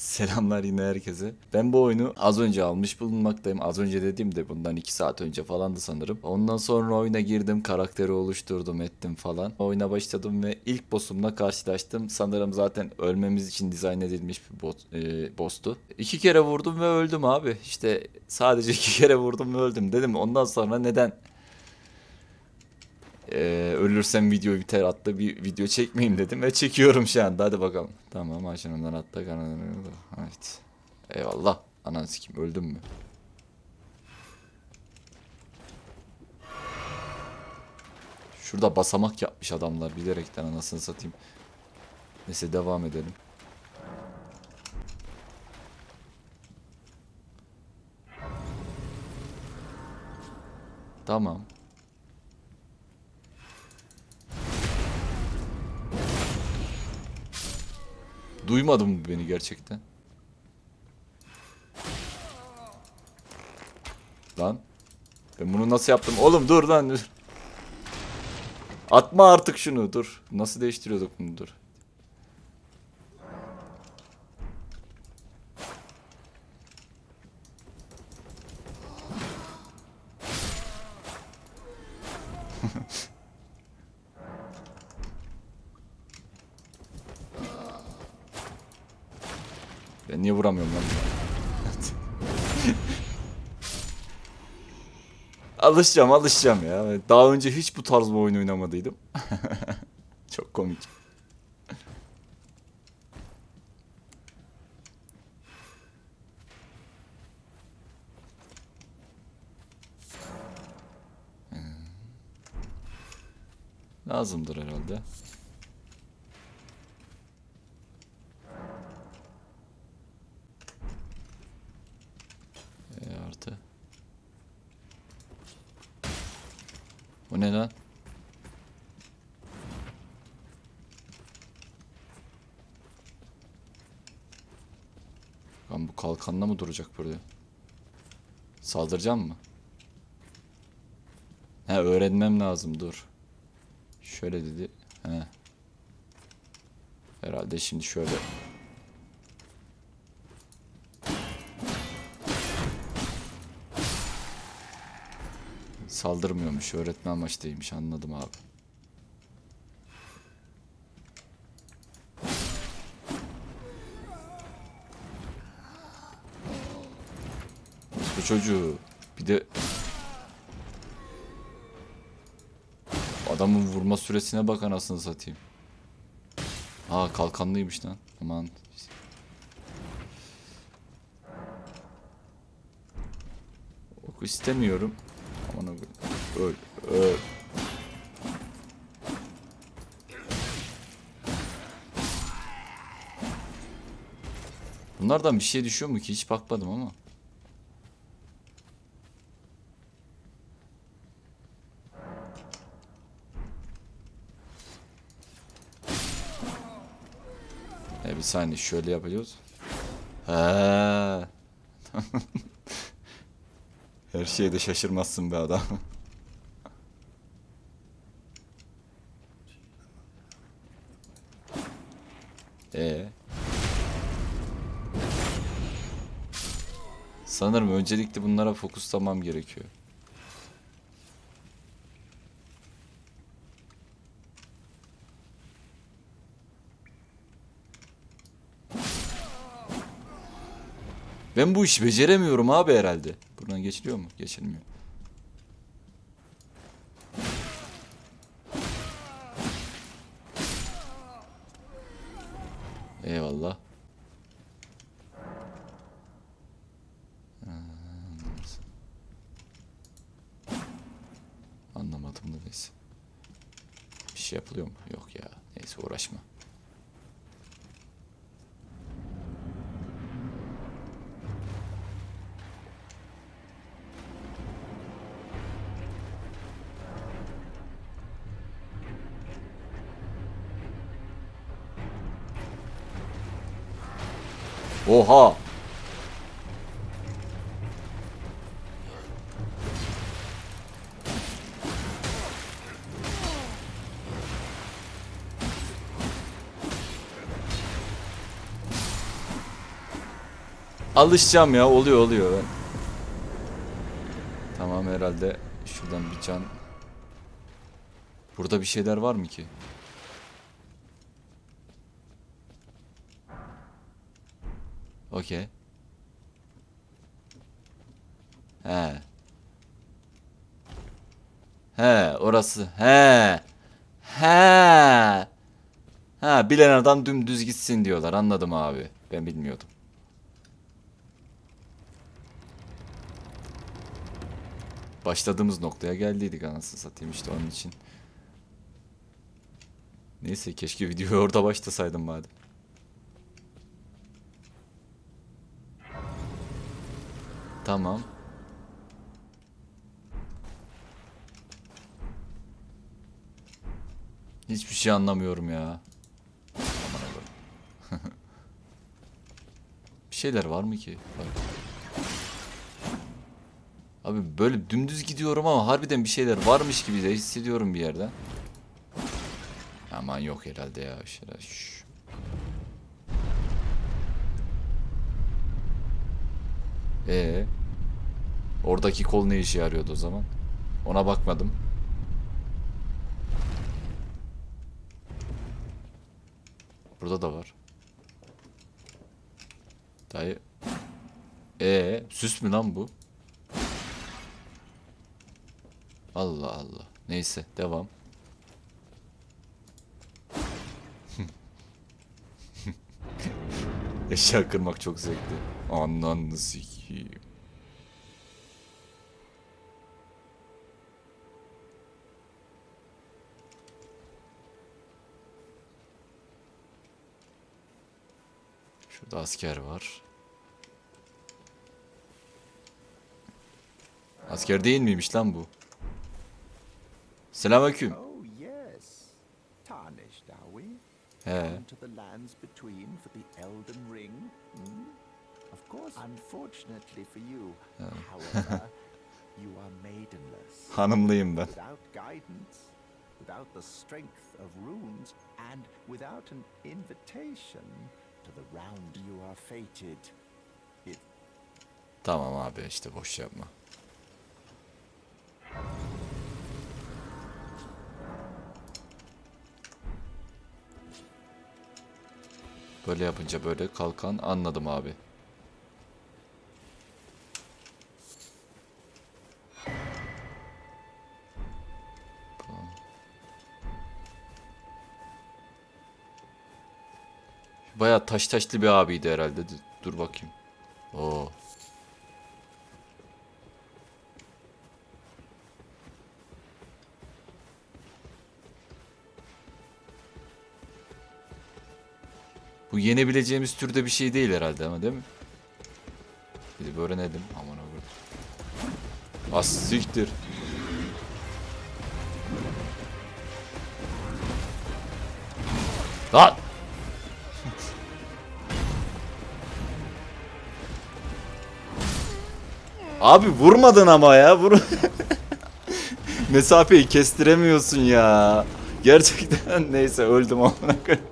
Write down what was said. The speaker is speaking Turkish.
Selamlar yine herkese. Ben bu oyunu az önce almış bulunmaktayım. Az önce dediğimde bundan 2 saat önce falandı sanırım. Ondan sonra oyuna girdim, karakteri oluşturdum, ettim falan. Oyuna başladım ve ilk boss'umla karşılaştım. Sanırım zaten ölmemiz için dizayn edilmiş bir bot, e, boss'tu. İki kere vurdum ve öldüm abi. İşte sadece iki kere vurdum ve öldüm dedim. Ondan sonra neden ee, ölürsem video biter atla bir video çekmeyeyim dedim ve çekiyorum şu anda hadi bakalım. Tamam aşınımdan atla kanalını. Evet. Eyvallah. Anan sikim öldüm mü? Şurada basamak yapmış adamlar bilerekten anasını satayım. Neyse devam edelim. Tamam. Duymadı mı beni gerçekten? Lan. Ben bunu nasıl yaptım? Oğlum dur lan dur. Atma artık şunu dur. Nasıl değiştiriyorduk bunu dur. Ben niye vuramıyorum lan? alışacağım alışacağım ya. Daha önce hiç bu tarz bir oyun oynamadıydım. Çok komik. Hmm. Lazımdır herhalde. E artı. Bu ne lan? Lan bu kalkanla mı duracak burada? Saldıracağım mı? He öğrenmem lazım dur. Şöyle dedi. He. Herhalde şimdi şöyle. Saldırmıyormuş. Öğretme amaçlıymış. Anladım abi. Bu çocuğu bir de adamın vurma süresine bak anasını satayım. Aa kalkanlıymış lan. Aman. Oku istemiyorum. Öl öl. Bunlardan bir şey düşüyor mu ki hiç bakmadım ama. E bir saniye şöyle yapıyoruz. He. Her şeyde şaşırmazsın be adam. E. Sanırım öncelikle bunlara fokuslamam gerekiyor. Ben bu işi beceremiyorum abi herhalde. Buradan geçiliyor mu? Geçilmiyor. Eyvallah. Anlamadım da neyse. Bir şey yapılıyor mu? Yok ya. Neyse uğraşma. Oha! Alışacağım ya oluyor oluyor. Tamam herhalde şuradan bir can. Burada bir şeyler var mı ki? Okey. He. He orası. He. He. Ha bilen adam dümdüz gitsin diyorlar. Anladım abi. Ben bilmiyordum. Başladığımız noktaya geldiydik anasını satayım işte onun için. Neyse keşke videoyu orada başlasaydım madem. Tamam. Hiçbir şey anlamıyorum ya. Bir şeyler var mı ki? Bak. Abi böyle dümdüz gidiyorum ama harbiden bir şeyler varmış gibi de hissediyorum bir yerden. Aman yok herhalde ya. Şöyle şş. Ee, oradaki kol ne işe yarıyordu o zaman? Ona bakmadım. Burada da var. Dayı. Ee, süs mü lan bu? Allah Allah. Neyse devam. Eşya kırmak çok zevkli. Ananı sikeyim. Şurada asker var. Asker değil miymiş lan bu? Selamünaleyküm. Oh? He. Hanımlıyım ben. Without the strength of runes, and without an invitation Tamam abi işte boş yapma. Böyle yapınca böyle kalkan anladım abi. Baya taş taşlı bir abiydi herhalde. Dur- bakayım. Oo. Bu yenebileceğimiz türde bir şey değil herhalde ama değil mi? De öğrenelim. Aman Allah'ım. Az siktir. Lan! Abi vurmadın ama ya. Vur. Mesafeyi kestiremiyorsun ya. Gerçekten neyse öldüm amına koyayım.